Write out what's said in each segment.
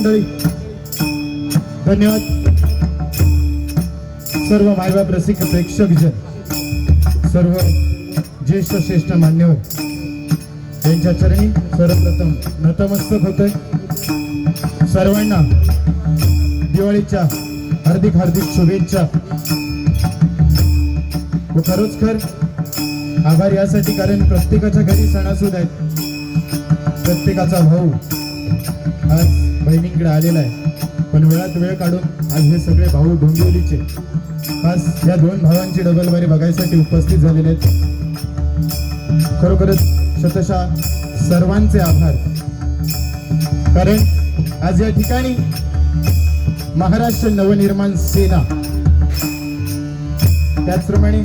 मंडळी. धन्यवाद. सर्व मायबाप रसिक प्रेक्षक जन सर्व ज्येष्ठ श्रेष्ठ मान्यवर त्यांच्या चरणी सर्वप्रथम नतमस्तक होतोय. सर्वांना दिवाळीच्या हार्दिक हार्दिक शुभेच्छा. व खरोच खर आभार यासाठी कारण प्रत्येकाच्या घरी सणासूद आहेत. प्रत्येकाचा भाऊ आज बहिणींकडे आलेला आहे. पण वेळात वेळ काढून आज हे सगळे भाऊ डोंबिवलीचे. खास या दोन भावांची डबलबारी बघायसाठी उपस्थित झालेले आहेत. खरोखरच शतशा सर्वांचे आभार. कारण आज या ठिकाणी महाराष्ट्र नवनिर्माण सेना त्याचप्रमाणे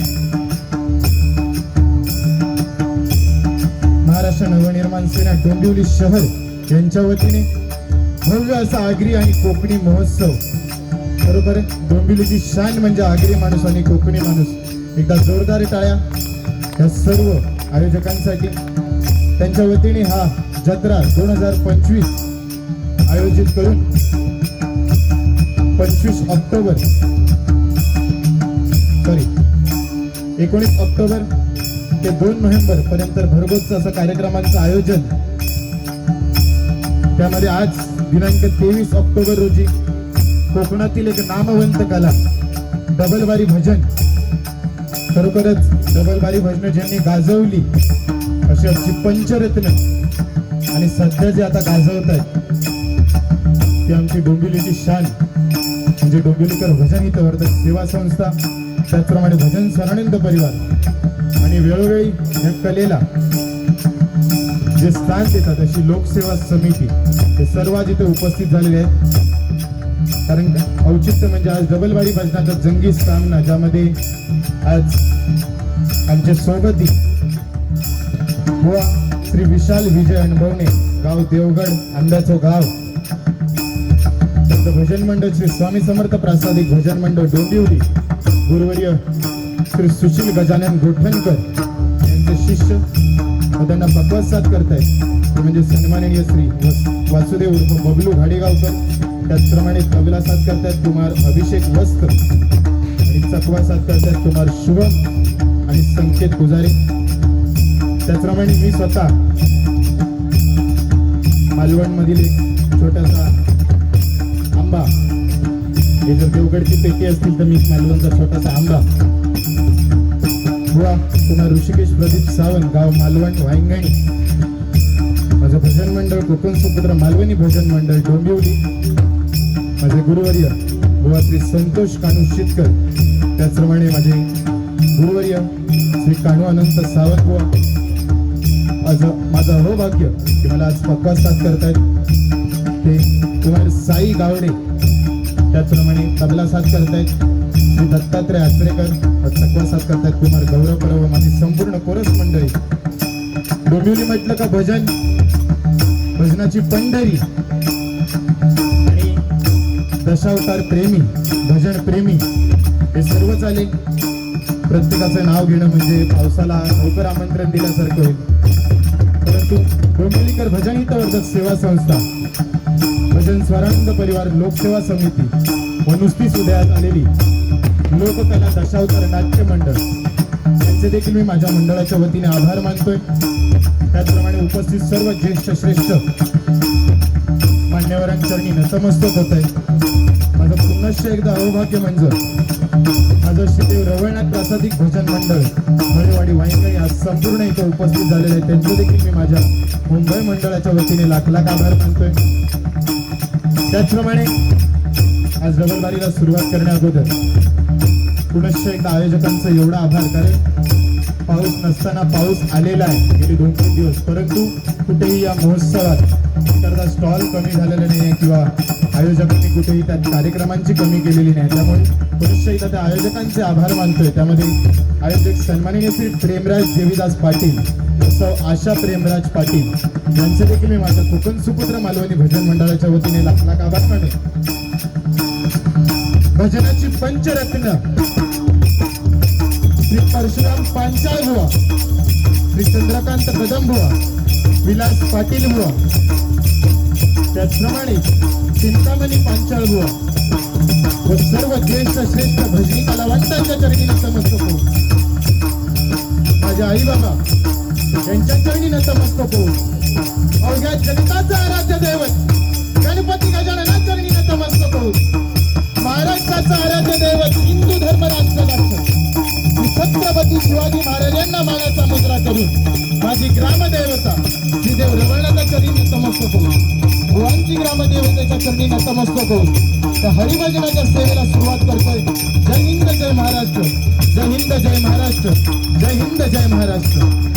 महाराष्ट्र नवनिर्माण सेना डोंबिवली शहर यांच्या वतीने भव्य असा आगरी आणि कोकणी महोत्सव बरोबर? आहे? डोंबिवलीची शान म्हणजे आगरी माणूस आणि कोकणी माणूस. एकदा जोरदार टाळ्या. या सर्व आयोजकांसाठी त्यांच्या वतीने हा जत्रा दोन हजार पंचवीस आयोजित करून पंचवीस ऑक्टोबर सॉरी एकोणीस ऑक्टोबर ते दोन नोव्हेंबर पर्यंत भरगोच असं कार्यक्रमांचं आयोजन. त्यामध्ये आज दिनांक तेवीस ऑक्टोबर रोजी कोकणातील एक नामवंत कला डबलबारी भजन. खरोखरच डबलबारी भजनं ज्यांनी गाजवली अशी आमची पंचरत्न आणि सध्या जे आता गाजवत आहेत ती आमची डोंबिवलीची शान. म्हणजे डोंबिवलीकर भजन इथं वर्धक सेवा संस्था त्याचप्रमाणे भजन सरानंद परिवार. आणि वेळोवेळी या कलेला जे स्थान देतात अशी लोकसेवा समिती. हे सर्व आज इथे उपस्थित झालेले आहेत. कारण औचित्य म्हणजे आज डबलवाडी भजनाचा जंगी सामना ज्यामध्ये आज आमचे सोबती श्री विशाल विजय अनुभवणे गाव देवगड आंब्याचो गाव. भजन मंडळ श्री स्वामी समर्थ प्रासादिक भजन मंडळ डोंबिवली गुरुवर्य श्री सुशील गजानन गोठणकर यांचे शिष्य त्यांना भगवत साथ करतायत. ते म्हणजे सन्माननीय श्री वासुदेव उर्फ बबलू घाडेगावकर. त्याचप्रमाणे तबला साथ करतात कुमार अभिषेक वस्त आणि चकवा साथ करतात कुमार शुभम. आणि संकेत पुजारी. त्याचप्रमाणे मी स्वतः मालवणमधील एक छोटासा आंबा. हे जर देवगडची पेटी असतील तर मी मालवणचा छोटासा आंबा. बुवा पुन्हा ऋषिकेश प्रदीप सावंत गाव मालवण वांगणी भजन मंडळ कोकण सुपुत्र मालवणी भजन मंडळ डोंबिवली. माझे गुरुवर्य बुवा श्री संतोष कानू शितकर. त्याचप्रमाणे माझे गुरुवर्य श्री कानू अनंत सावंत माझं माझं अहोभाग्य की मला आज पक्का साथ करतायत. ते कुमार साई गावडे. त्याचप्रमाणे तबला साथ करतायत. श्री दत्तात्रय आचरेकर. चकवा साथ करतायत कुमार गौरव परव माझी संपूर्ण कोरस मंडळी. डोंबिवली म्हटलं का भजन? भजनाची पंढरी. आणि दशावतार प्रेमी भजन प्रेमी हे सर्वच आले प्रत्येकाचं नाव घेणं म्हणजे पावसाला लवकर आमंत्रण दिल्यासारखं होईल परंतु डोंबिवलीकर भजन हितवर्धक सेवा संस्था भजन स्वरानंद परिवार लोकसेवा समिती व नुसतीच उदयात आलेली लोककला दशावतार नाट्य मंडळ. यांचे देखील मी माझ्या मंडळाच्या वतीने आभार मानतोय. त्याचप्रमाणे उपस्थित सर्व ज्येष्ठ श्रेष्ठ मान्यवरांचरणी नतमस्तक होत आहे माझं पुनश्च एकदा अहोभाग्य म्हणजे माझं श्रीदेव रवळनाथ प्रासादिक भजन मंडळ मळेवाडी वाईंगणी आज संपूर्ण इथं उपस्थित झालेले आहे त्यांचं देखील मी माझ्या मुंबई मंडळाच्या वतीने लाख लाख आभार मानतोय. त्याचप्रमाणे आज डबलबारीला सुरुवात करण्या अगोदर पुनश्च एकदा आयोजकांचं एवढा आभार कारण पाऊस नसताना पाऊस आलेला आहे. गेले दोन तीन दिवस. परंतु कुठेही या महोत्सवात एखादा स्टॉल कमी झालेला नाही आहे किंवा आयोजकांनी कुठेही त्या कार्यक्रमांची कमी केलेली नाही. त्यामुळे पुनश्च एकदा त्या आयोजकांचे आभार मानतोय. त्यामध्ये आयोजक सन्माननीय श्री प्रेमराज देवीदास पाटील सौ आशा प्रेमराज पाटील यांचे देखील मी माझं कोकण सुपुत्र मालवणी भजन मंडळाच्या वतीने लाख लाख आभार मानले भजनाची पंचरत्न श्री परशुराम पांचाळ बुवा श्री चंद्रकांत कदम बुवा विलास पाटील बुवा. त्याचप्रमाणे चिंतामणी पांचाळ बुवा. व सर्व ज्येष्ठ श्रेष्ठ भजनी कलावंतांच्या चरणी नतमस्तक होऊ माझ्या आई बाबा यांच्या चरणी नतमस्तक होऊ अवघ्या जगताचं आराध्य दैवत गणपती गजानना चरणी नतमस्तक होऊ महाराष्ट्राचं आराध्य दैवत हिंदू धर्म राष्ट्र छत्रपती शिवाजी महाराजांना मानाचा मुद्रा करून माझी ग्रामदेवता श्रीदेव रवळणाचा चरणी नतमस्तक होऊन भुवांची ग्रामदेवतेच्या चरणी नतमस्तक होऊन तर हरिभजनाच्या सेवेला सुरुवात करतोय. जय हिंद जय महाराष्ट्र. जय हिंद जय महाराष्ट्र. जय हिंद जय महाराष्ट्र.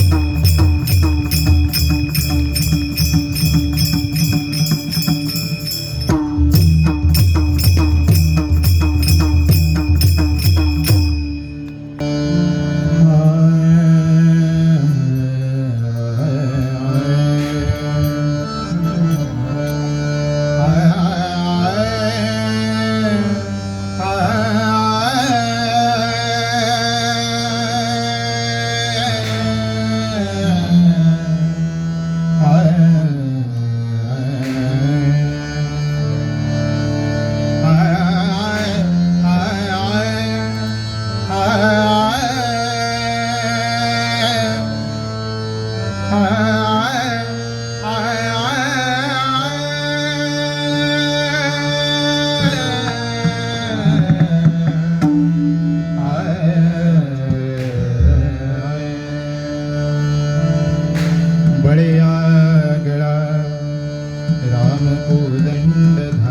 राम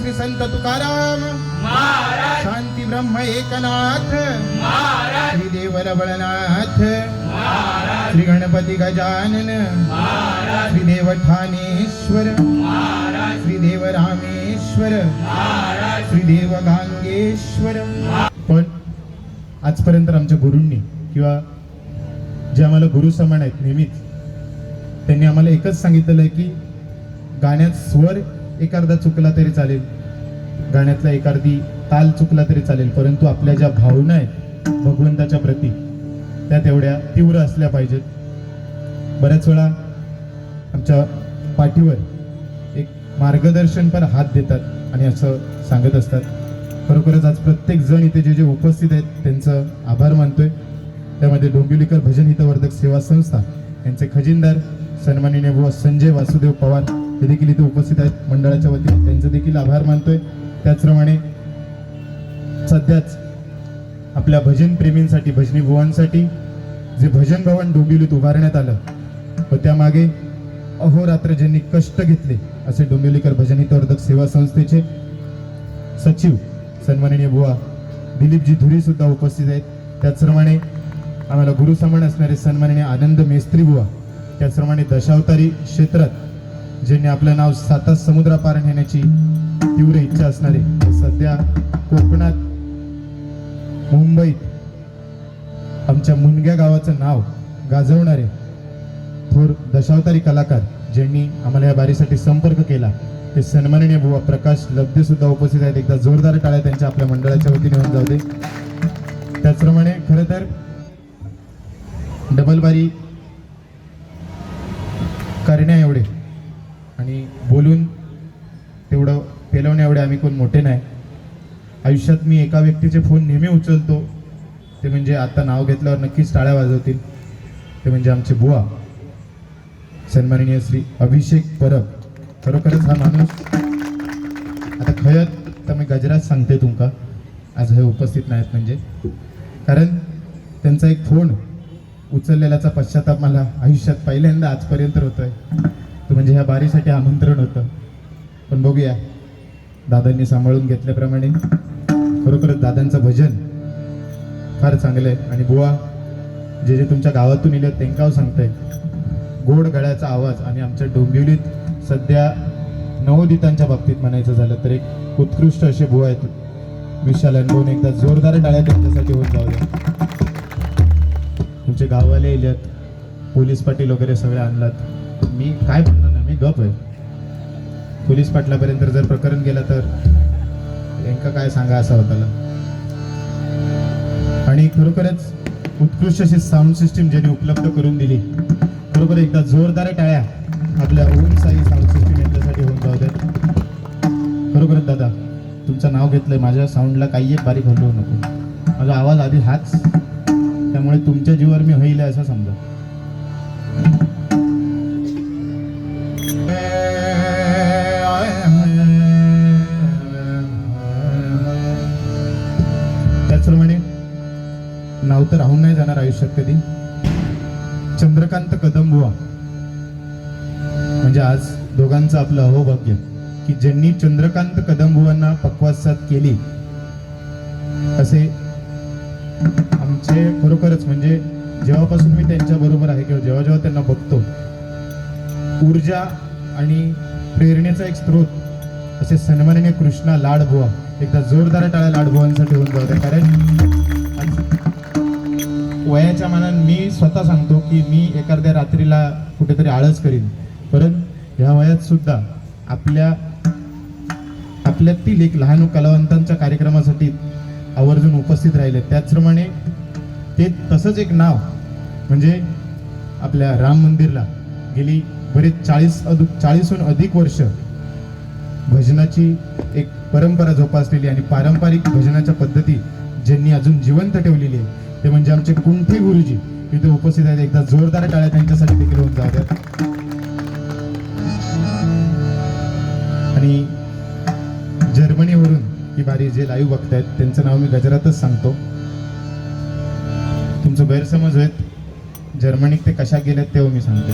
श्री संत तुकाराम. शांती ब्रह्म एकनाथ. श्री देव रबळनाथ श्री गणपती गजानन. श्री देव ठाणेश्वर श्री देव रामेश्वर श्री देव गांगेश्वर पण आजपर्यंत आमच्या गुरूंनी किंवा जे आम्हाला गुरु समान आहेत नेहमीच त्यांनी आम्हाला एकच सांगितलेलं आहे की गाण्यात स्वर एखादा चुकला तरी चालेल. गाण्यातला एखादी ताल चुकला तरी चालेल परंतु आपल्या ज्या भावना आहेत भगवंताच्या प्रती त्या तेवढ्या तीव्र असल्या पाहिजेत. बऱ्याच वेळा आमच्या पाठीवर एक मार्गदर्शन पण हात देतात आणि असं सांगत असतात. खरोखरच आज प्रत्येक जण इथे जे जे उपस्थित आहेत त्यांचं आभार मानतोय. त्यामध्ये डोंबिवलीकर भजन हितवर्धक सेवा संस्था यांचे खजिनदार सन्माननीय बुवा संजय वासुदेव पवार हे देखील इथे उपस्थित आहेत. मंडळाच्या वतीने त्यांचे देखील आभार मानतोय. त्याचप्रमाणे सध्याच आपल्या भजन प्रेमींसाठी भजनी भुवांसाठी जे भजन भवन डोंबिवलीत उभारण्यात आलं व त्यामागे अहोरात्र ज्यांनी कष्ट घेतले असे डोंबिवलीकर भजन हितवर्धक सेवा संस्थेचे सचिव सन्माननीय बुवा दिलीपजी धुरी सुद्धा उपस्थित आहेत. त्याचप्रमाणे आम्हाला गुरुसमान असणारे सन्माननीय आनंद मेस्त्री बुवा त्याचप्रमाणे दशावतारी क्षेत्रात ज्यांनी आपलं नाव साता समुद्रापार नेण्याची तीव्र इच्छा असणारे सध्या कोकणात मुंबईत आमच्या मुनग्या गावाचं नाव गाजवणारे थोर दशावतारी कलाकार ज्यांनी आम्हाला या बारीसाठी संपर्क केला ते सन्माननीय बुवा प्रकाश लब्धे सुद्धा उपस्थित आहेत. एकदा जोरदार टाळ्या त्यांच्या आपल्या मंडळाच्या वतीने होऊन जाऊ दे. त्याचप्रमाणे खरं तर डबल बारी करण्या एवढे. आणि बोलून तेवढं पेलवण्या एवढे आम्ही कोण मोठे नाही. आयुष्यात मी एका व्यक्तीचे फोन नेहमी उचलतो. ते म्हणजे आता नाव घेतल्यावर नक्कीच टाळ्या वाजवतील. ते म्हणजे आमचे बुवा. सन्माननीय श्री अभिषेक परब. खरोखरच हा माणूस. आता खयत तर मी गजरात सांगते तुमका. आज हे उपस्थित नाहीत म्हणजे. कारण त्यांचा एक फोन उचललेल्याचा पश्चाताप मला आयुष्यात पहिल्यांदा आजपर्यंत होतोय. आहे म्हणजे ह्या बारीसाठी आमंत्रण होतं. पण बघूया. दादांनी सांभाळून घेतल्याप्रमाणे खरोखरच दादांचं भजन फार चांगलं आहे आणि बुवा जे जे तुमच्या गावातून इले त्यांकाव सांगताय. गोड गळ्याचा आवाज आणि आमच्या डोंबिवलीत सध्या नवोदितांच्या बाबतीत म्हणायचं झालं तर एक उत्कृष्ट असे बुवा आहेत. विशाल अनुभवून एकदा जोरदार टाळ्या त्यांच्यासाठी होत जाऊया तुमचे गाववाले इल्यात पोलीस पाटील वगैरे सगळे आणलात. मी काय म्हणणार? गप आहे. पोलीस पाटलापर्यंत जर प्रकरण गेलं तर? यांका काय सांगा असा होताला? आणि खरोखरच उत्कृष्ट अशी साऊंड सिस्टीम ज्यांनी उपलब्ध करून दिली खरोखर एकदा जोरदार टाळ्या आपल्या ओम साई साऊंड सिस्टीम यांच्यासाठी होऊन जाऊ द्यात खरोखरच दादा तुमचं नाव घेतलंय माझ्या साऊंडला काही एक बारीक हलवू नको. माझा आवाज आधी हाच त्यामुळे तुमच्या जीवर मी होईल असं समजा. नाव तर राहून नाही जाणार आयुष्यात कधी. चंद्रकांत कदम बुवा म्हणजे आज दोघांचं आपलं अहोभाग्य की ज्यांनी चंद्रकांत कदम बुवांना पक्वासात केली असे आमचे खरोखरच म्हणजे जेव्हापासून मी त्यांच्या बरोबर आहे किंवा जेव्हा जेव्हा त्यांना बघतो ऊर्जा आणि प्रेरणेचा एक स्रोत असे सन्माननीय कृष्णा लाडबुवा एकदा जोरदार टाळ्या लाडबुवांसाठी होऊन जाऊ कारण वयाच्या मानाने मी स्वतः सांगतो की मी एखाद्या रात्रीला कुठेतरी आळस करीन. परत ह्या वयात सुद्धा आपल्या आपल्यातील एक लहान कलावंतांच्या कार्यक्रमासाठी आवर्जून उपस्थित राहिले. त्याचप्रमाणे ते तसंच एक नाव म्हणजे आपल्या राम मंदिरला गेली बरेच चाळीस अदु चाळीसहून अधिक वर्ष भजनाची एक परंपरा जोपासलेली आणि पारंपरिक भजनाच्या पद्धती ज्यांनी अजून जिवंत ठेवलेली आहे ते म्हणजे आमचे कुंठे गुरुजी. इथे उपस्थित आहेत एकदा जोरदार टाळ्या त्यांच्यासाठी देखील होऊन जाऊ आणि जर्मनीवरून ही बारी जे लाईव्ह बघतायत त्यांचं नाव मी गजरातच सांगतो. तुमचं गैरसमज होत जर्मनीत ते कशा गेलेत तेव्हा मी सांगते.